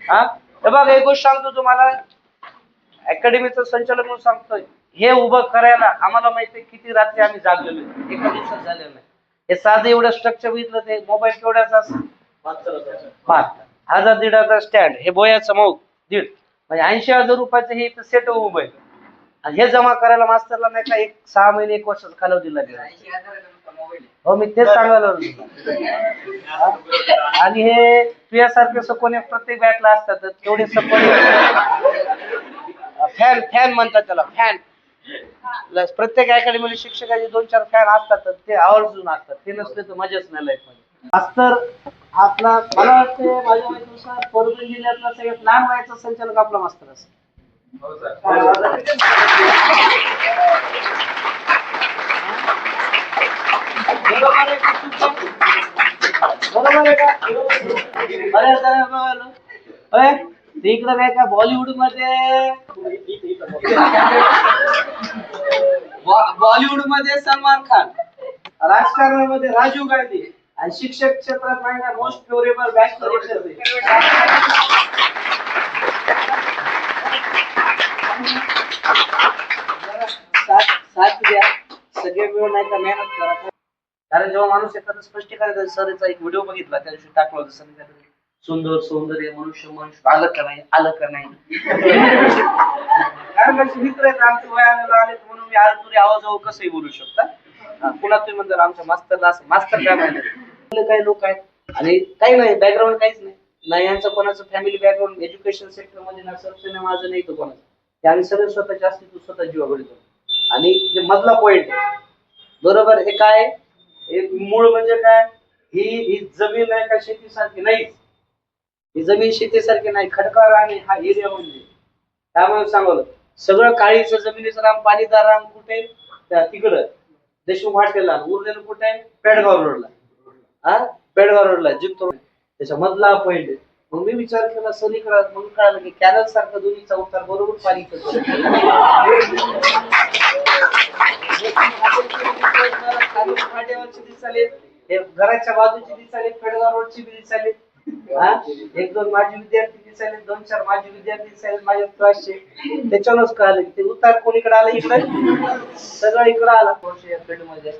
हा? बघा एक गोष्ट सांगतो तुम्हाला. अकॅडमीचं संचालक म्हणून सांगतोय. हे उभं करायला आम्हाला माहिती किती रात्री आम्ही जागलेलो एका दिवसात झालेलं नाही हे साधं एवढं स्ट्रक्चर बघितलं ते मोबाईल केवढ्याचा बहात्तर. हजार दीड हजार स्टँड हे बोयाचं मऊ. दीड. म्हणजे ऐंशी हजार रुपयाचं हे इथं सेट उभं आहे. आणि हे जमा करायला मास्तरला नाही का एक सहा महिने एक वर्षाचा कालावधी लागेल. हो मी तेच सांगायला आणि हे तुझ्यासारखे सकोने प्रत्येक बॅटला असतात तेवढे सकोने. फॅन फॅन म्हणतात त्याला फॅन प्रत्येक अकॅडमीला शिक्षकाचे दोन चार फॅन असतात ते आवर्जून असतात. ते नसले तर मजाच नाही लाईफमध्ये. मास्तर आपला मला वाटते माझ्या माहितीनुसार परभणी जिल्ह्यातला सगळ्यात लहान वयाचा संचालक आपला मास्तर असेल. हो, बरोबर आहे का तुमचं? बरोबर आहे का बऱ्याच जणांना बघायला. होय? ते इकडं काय का बॉलिवूडमध्ये बॉलिवूडमध्ये सलमान खान। राजकारणामध्ये राजीव गांधी। आणि शिक्षक क्षेत्रात नाही मोस्ट फेवरेबल बॅचलर साथ साथ द्या। सगळे मिळून नाही का मेहनत करा. कारण जेव्हा माणूस एखादं स्पष्टीकरण करायचं सरीचा एक व्हिडिओ बघितला त्या दिवशी टाकला होता सर सुंदर सौंदर्य मनुष्य मनुष्य. आलं का नाही? आलं का नाही? मित्र आहेत आमचे वयाला आले म्हणून मी आज तुरी आवाजावर कसंही बोलू शकता. हा, पुन्हा तुम्ही म्हणता आमच्या मास्तरला असं मास्तर काय माहिती काही लोक आहेत. आणि काही नाही बॅकग्राऊंड काहीच नाही. नाही यांचं कोणाचं फॅमिली बॅकग्राऊंड एज्युकेशन सेक्टरमध्ये ना सरचं माझं नाही तो कोणाचं. ते आम्ही सगळे स्वतःच्या अस्तित्व स्वतः जीवाकडे आणि जे मधला पॉइंट आहे बरोबर हे काय मूळ म्हणजे काय? ही ही जमीन आहे का शेतीसारखी? नाहीच ही जमीन शेतीसारखी नाही खडका रान हा एरिया म्हणजे. त्यामुळे सांगवलं सगळं काळीचं जमिनीचं राम पाणीदार राम कुठे? तिकडं. देशमुख हॉटेलला उरलेलं कुठे? आहे पेडगाव रोडला. हा? पेडगाव रोडला जिंकतो त्याच्या मधला पॉइंट मग मी विचार केला सनीकडे मग कळालं की कॅनल सारखा दोन्हीचा उतार बरोबर पाणी करतो हे घराच्या बाजूची दिसाले पेडगाव रोडची बी दिसाले एक दोन माजी विद्यार्थी दिसायले दोन चार माजी विद्यार्थी दिसाले माझ्या क्लासचे त्याच्यावरच कळालं की ते उतार कोणीकडे आलं इकडे? सगळं इकडं आला. या फील्डमध्ये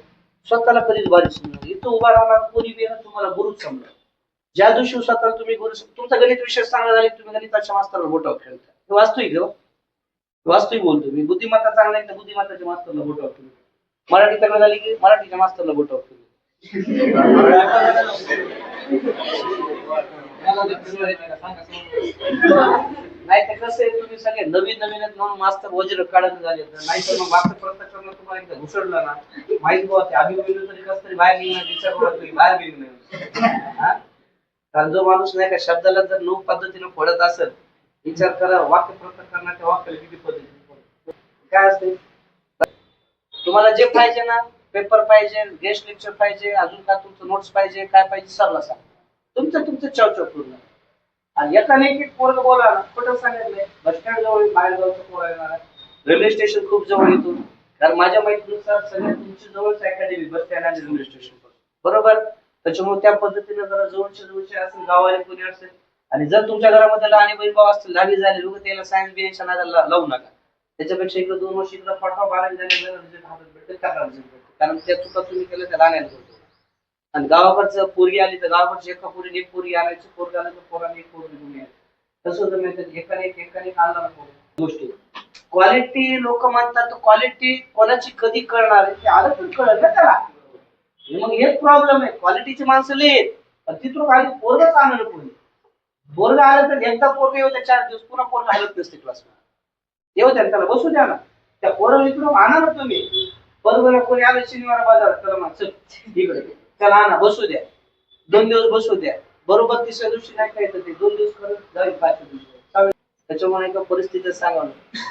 स्वतःला कधीच बारीक समजा इथं उभा राहणार कोणी बी तुम्हाला गुरुच समजा ज्या दिवशी स्वतःला तुम्ही गुरु तुमचा गणित विषय चांगला झाला तुम्ही गणिताच्या मास्तरला बोटावर खेळता हे वास्तविक आहे हो. वास्तविक बोलतो मी. बुद्धिमत्ता चांगला आहे तर बुद्धिमत्ताच्या मास्तरला बोटावर खेळतो मराठी चांगलं झाली की मराठीच्या मास्तरला बोटावर खेळतो नाही तर कसं आहे तुम्ही सगळे नवीन नवीन म्हणून मास्तर वजन काढत झाले. नाही तर मग मास्तर प्रत्यक्षात तुम्हाला एकदा घुसडलं ना माहीत बुवा ते अभिमन्यू तरी कसं तरी बाहेर निघणार विचार करा तरी बाहेर निघणार. हा? कारण जो माणूस नाही का शब्दाला जर नऊ पद्धतीने फोडत असेल विचार करा वाक्य प्रकार करण्याच्या वाक्याला किती पद्धतीने काय असते तुम्हाला जे पाहिजे ना पेपर पाहिजे गेस्ट लेक्चर पाहिजे अजून काय तुमचं नोट्स पाहिजे काय पाहिजे सरला सांग. तुमचं तुमचं चवचव पूर्ण. आणि एकाने एक एक पोरग बोला ना कुठं सांगितलंय. बस स्टँड जवळ बाहेर गावचं पोर येणार रेल्वे स्टेशन खूप जवळ येतो कारण माझ्या माहितीनुसार सगळ्या तुमची जवळच अकॅडमी बस स्टँड आणि रेल्वे स्टेशन बरोबर? त्याच्यामुळे त्या पद्धतीने जरा जवळच्या जवळचे असेल गावाला कोणी असेल आणि जर तुमच्या घरामध्ये लहान बहीण भाऊ असतील दहावी झाले लोक त्याला सायन्स बियन्सच्या लावू नका. त्याच्यापेक्षा इकडे दोन वर्ष इकडे पाठवा बारावी झाले जरा हातात भेटेल टाका. कारण त्या चुका तुम्ही केल्या त्या लहान होतो आणि गावाकडचं पोरगी आली तर गावाकडची एका पोरीने एक पोरगी आणायची पोरगी आली तर पोराने एक पोरगी तुम्ही तसं होतं एकाने एक एकाने आणणार आणला ना गोष्टी. क्वालिटी लोक म्हणतात क्वालिटी कोणाची कधी कळणार आहे? ते आलं तर कळलं ना त्याला. मग हेच प्रॉब्लेम आहे. क्वालिटीची माणसं लिहित पण तिथून आधी पोरगच आणलं कोणी पोरग आलं तर एकदा पोरग येऊ त्या चार दिवस. पुन्हा पोरग हलत नसते क्लासमध्ये येऊ द्या त्याला बसू द्या ना. त्या पोरग इकडून आणा ना तुम्ही. बरोबर कोणी आलं शनिवार बाजार चला मग चल इकडे. चला आणा बसू द्या. दोन दिवस बसू द्या. बरोबर तिसऱ्या दिवशी नाही काय तर ते? दोन दिवस करत जाईल पाचव्या दिवशी. त्याच्यामुळे एका परिस्थितीत सांगावं.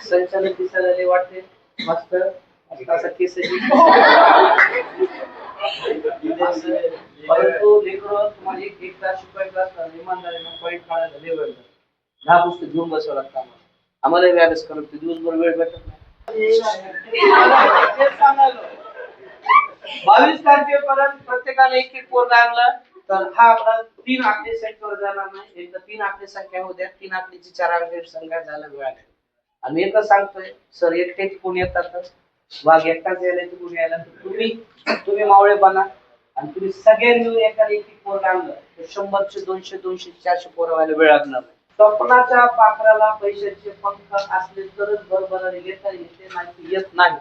संचालक दिसायला लय वाटते. मस्त. मस्त असा केस परंतु लेकरं तुम्हाला एक एक तास शिकवायचा असतात इमानदारीनं पॉईंट काढायला लय वेळ दहा पुस्तक घेऊन बसावं लागतं आम्हाला. आम्हाला व्यायाम करत दिवसभर वेळ भेटत नाही. बावीस तारखेपर्यंत प्रत्येकाने एक एक पोर लागला तर हा आपला तीन आकडे सेट जाणार नाही. एकदा तीन आकडे संख्या होऊ द्या. तीन आकडेची चार आकडे संख्या जायला वेळ आहे. आणि एकच सांगतोय सर एकटेच कोण येतात. वाघ एकटाच यायला तर कोणी यायला. तर तुम्ही तुम्ही मावळे बना. आणि तुम्ही सगळ्यांनी मिळून एखादी एक एक पोर आणलं. तर शंभरचे दोनशे दोनशे चारशे पोरं व्हायला वेळ लागणार नाही. स्वप्नाच्या पाखराला पैशाचे पंख असले तरच बरोबर येता येते नाही येत नाही.